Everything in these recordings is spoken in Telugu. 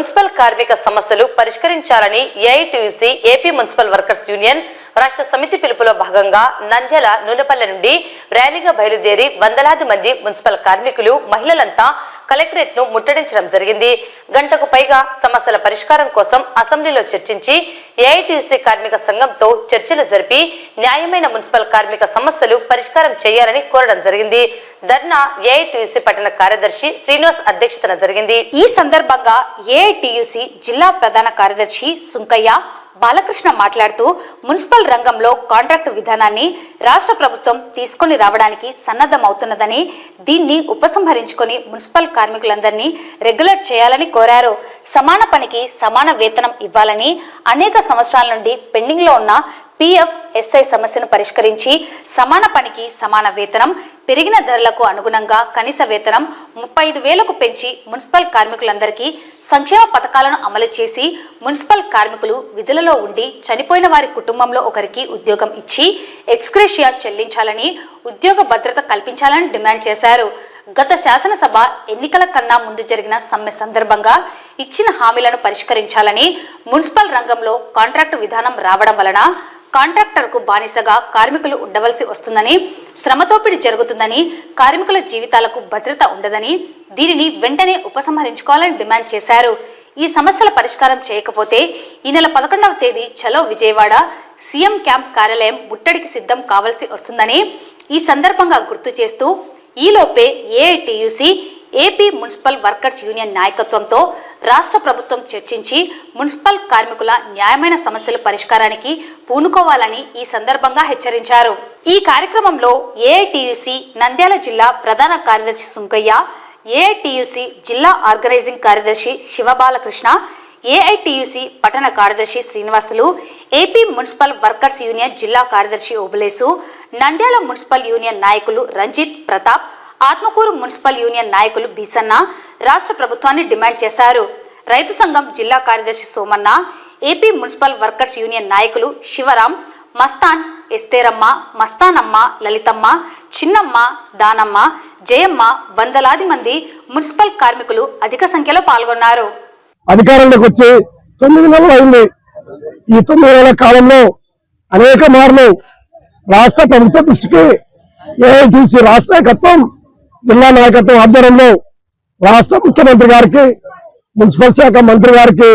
మున్సిపల్ కార్మిక సమస్యలు పరిష్కరించాలని AITUC AP municipal workers union రాష్ట్ర సమితి పిలుపులో భాగంగా నంద్యాల నూనెపల్లె నుండి ర్యాలీగా బయలుదేరి వందలాది మంది మున్సిపల్ కార్మికులు మహిళలంతా కలెక్టరేట్ను ముట్టడించడం జరిగింది. గంటకు పైగా సమస్యల పరిష్కారం కోసం అసెంబ్లీలో చర్చించి ఏఐటీయూసీ కార్మిక సంఘంతో చర్చలు జరిపి న్యాయమైన మున్సిపల్ కార్మిక సమస్యలు పరిష్కారం చేయాలని కోరడం జరిగింది. ధర్నా ఏఐటీయూసీ పట్టణ కార్యదర్శి శ్రీనివాస్ అధ్యక్షతన జరిగింది. ఈ సందర్భంగా ఏఐటీయూసీ జిల్లా ప్రధాన కార్యదర్శి సుంకయ్య బాలకృష్ణ మాట్లాడుతూ మున్సిపల్ రంగంలో కాంట్రాక్టు విధానాన్ని రాష్ట్ర ప్రభుత్వం తీసుకొని రావడానికి సన్నద్ధమవుతున్నదని దీన్ని ఉపసంహరించుకొని మున్సిపల్ కార్మికులందరినీ రెగ్యులర్ చేయాలని కోరారు. సమాన పనికి సమాన వేతనం ఇవ్వాలని అనేక సంవత్సరాల నుండి పెండింగ్లో ఉన్న పిఎఫ్ ఎస్ఐ సమస్యను పరిష్కరించి సమాన పనికి సమాన వేతనం పెరిగిన ధరలకు అనుగుణంగా కనీస వేతనం ముప్పై ఐదు వేలకు పెంచి మున్సిపల్ కార్మికులందరికీ సంక్షేమ పథకాలను అమలు చేసి మున్సిపల్ కార్మికులు విధులలో ఉండి చనిపోయిన వారి కుటుంబంలో ఒకరికి ఉద్యోగం ఇచ్చి ఎక్స్క్రేషియా చెల్లించాలని ఉద్యోగ భద్రత కల్పించాలని డిమాండ్ చేశారు. గత శాసనసభ ఎన్నికల కన్నా ముందు జరిగిన సమ్మె సందర్భంగా ఇచ్చిన హామీలను పరిష్కరించాలని మున్సిపల్ రంగంలో కాంట్రాక్టు విధానం రావడం వలన కాంట్రాక్టర్కు బానిసగా కార్మికులు ఉండవలసి వస్తుందని శ్రమతోపిడి జరుగుతుందని కార్మికుల జీవితాలకు భద్రత ఉండదని దీనిని వెంటనే ఉపసంహరించుకోవాలని డిమాండ్ చేశారు. ఈ సమస్యల పరిష్కారం చేయకపోతే ఈ నెల పదకొండవ తేదీ చలో విజయవాడ సీఎం క్యాంప్ కార్యాలయం ముట్టడికి సిద్ధం కావాల్సి వస్తుందని ఈ సందర్భంగా గుర్తు చేస్తూ ఈలోపే AITUC AP municipal workers union నాయకత్వంతో రాష్ట్ర ప్రభుత్వం చర్చించి మున్సిపల్ కార్మికుల న్యాయమైన సమస్యల పరిష్కారానికి పూనుకోవాలని ఈ సందర్భంగా హెచ్చరించారు. ఈ కార్యక్రమంలో ఏఐటియుసి నంద్యాల జిల్లా ప్రధాన కార్యదర్శి సుంకయ్య ఏఐటియుసి జిల్లా ఆర్గనైజింగ్ కార్యదర్శి శివబాలకృష్ణ ఏఐటియుసి పట్టణ కార్యదర్శి Srinivasulu AP municipal workers union జిల్లా కార్యదర్శి ఓబులేసు నంద్యాల మున్సిపల్ యూనియన్ నాయకులు రంజిత్ ప్రతాప్ ఆత్మకూరు మున్సిపల్ యూనియన్ నాయకులు బీసన్న రాష్ట్ర ప్రభుత్వాన్ని డిమాండ్ చేశారు. రైతు సంఘం జిల్లా కార్యదర్శి Somanna AP municipal workers union నాయకులు శివరాం మస్తాన్ ఎస్తేరమ్మ మస్తానమ్మ లలితమ్మ చిన్నమ్మ దానమ్మ జయమ్మ వందలాది మంది మున్సిపల్ కార్మికులు అధిక సంఖ్యలో పాల్గొన్నారు. అధికారంలోకి వచ్చి తొమ్మిది నెలలు అయింది. ఈ తొమ్మిది నెలల కాలంలో అనేక మార్లు రాష్ట్ర ప్రభుత్వ దృష్టికి ఏఐటీసీ రాష్ట్ర నాయకత్వం జిల్లా నాయకత్వం ఆధ్వర్యంలో రాష్ట్ర ముఖ్యమంత్రి గారికి మున్సిపల్ శాఖ మంత్రి గారికి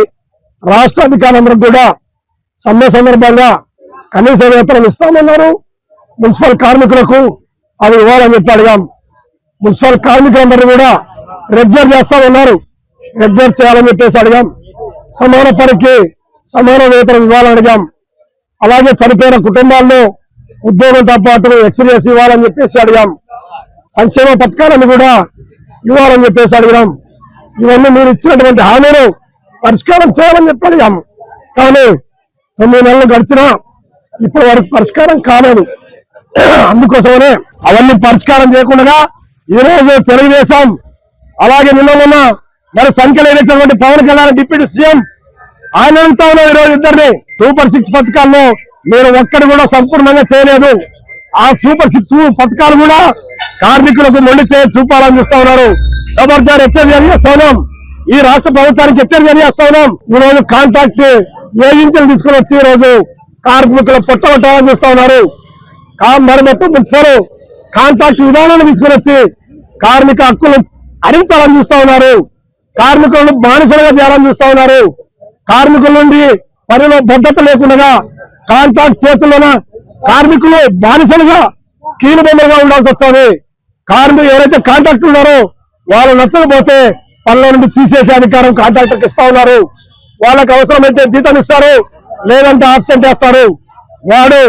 రాష్ట్ర అధికారులందరూ కూడా సమ్మె సందర్భంగా కనీస వేతనం ఇస్తామన్నారు. మున్సిపల్ కార్మికులకు అది ఇవ్వాలని చెప్పి అడిగాం. మున్సిపల్ కార్మికులందరూ కూడా రెగ్యులర్ చేస్తామన్నారు. రెగ్యులర్ చేయాలని చెప్పేసి అడిగాం. సమాన పనికి సమాన వేతనం ఇవ్వాలని అడిగాం. అలాగే చనిపోయిన కుటుంబాల్లో ఉద్యోగంతో పాటు ఎక్స్రేస్ ఇవ్వాలని చెప్పేసి అడిగాం. సంక్షేమ పథకాలను కూడా ఇవ్వాలని చెప్పేసి అడిగినాం. ఇవన్నీ మీరు ఇచ్చినటువంటి హామీలు పరిష్కారం చేయాలని చెప్పి అడిగాము. కానీ తొమ్మిది నెలలు గడిచినా ఇప్పటి వరకు పరిష్కారం కాలేదు. అందుకోసమనే అవన్నీ పరిష్కారం చేయకుండా ఈ రోజు తెలుగుదేశం అలాగే నిన్న ఉన్న మరి సంఖ్యలో ఎన్నికటువంటి పవన్ కళ్యాణ్ డిప్యూటీ సీఎం ఆయన వెళ్తా ఉన్నారు ఈరోజు ఇద్దరిని. సూపర్ సిక్స్ పథకాల్లో మీరు ఒక్కడి కూడా సంపూర్ణంగా చేయలేదు. ఆ సూపర్ సిక్స్ పథకాలు కూడా కార్మికులకు మొండి చేయ చూపాలని చూస్తా ఉన్నారు. ఖబర్దార్ హెచ్చరిక చేస్తా ఉన్నాం. ఈ రాష్ట్ర ప్రభుత్వానికి హెచ్చరిక చేస్తా ఉన్నాం. ఈ రోజు కాంట్రాక్ట్ ఏజెన్సీలు తీసుకుని వచ్చి ఈ రోజు కార్మికులు పొట్టగొట్టాలని చూస్తా ఉన్నారు. మరి మొత్తం మున్సిపల్ కాంట్రాక్ట్ విధానాన్ని తీసుకుని వచ్చి కార్మిక హక్కులు హరించాలని చూస్తా ఉన్నారు. కార్మికులను బానిసలుగా చేయాలని చూస్తా ఉన్నారు. కార్మికుల నుండి పనిలో భద్రత లేకుండా కాంట్రాక్ట్ చేతుల్లోన కార్మికులు బానిసలుగా కీలు బొమ్మలుగా ఉండాల్సి వస్తుంది. కార్మికులు ఎవరైతే కాంట్రాక్ట్ ఉన్నారో వాళ్ళు నచ్చకపోతే పనుల నుండి తీసేసే అధికారం కాంట్రాక్టర్కి ఇస్తా ఉన్నారు. వాళ్ళకి అవసరమైతే జీతం ఇస్తారు లేదంటే ఆప్షన్ చేస్తారు. వాడు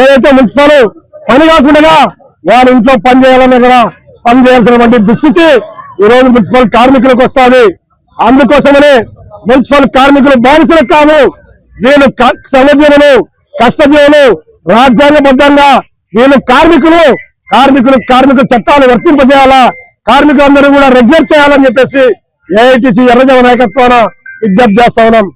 ఏదైతే ముంచుతారో పని కాకుండా వాడు ఇంట్లో పని చేయాలన్నా కూడా పని చేయాల్సినటువంటి దుస్థితి ఈ రోజు మున్సిపల్ కార్మికులకు వస్తుంది. అందుకోసమనే మున్సిపల్ కార్మికులు బానిసలకు కాదు. వీళ్ళు క- శ్రమజీవులు కష్టజీవులు రాజ్యాంగబద్ధంగా వీళ్ళు కార్మికులు కార్మికులు కార్మిక చట్టాలు వర్తింపజేయాలా? కార్మికులందరూ కూడా రెగ్యులర్ చేయాలని చెప్పేసి ఏఐటిసి ఎర్రజవ నాయకత్వాన విజ్ఞప్తి చేస్తా ఉన్నాం.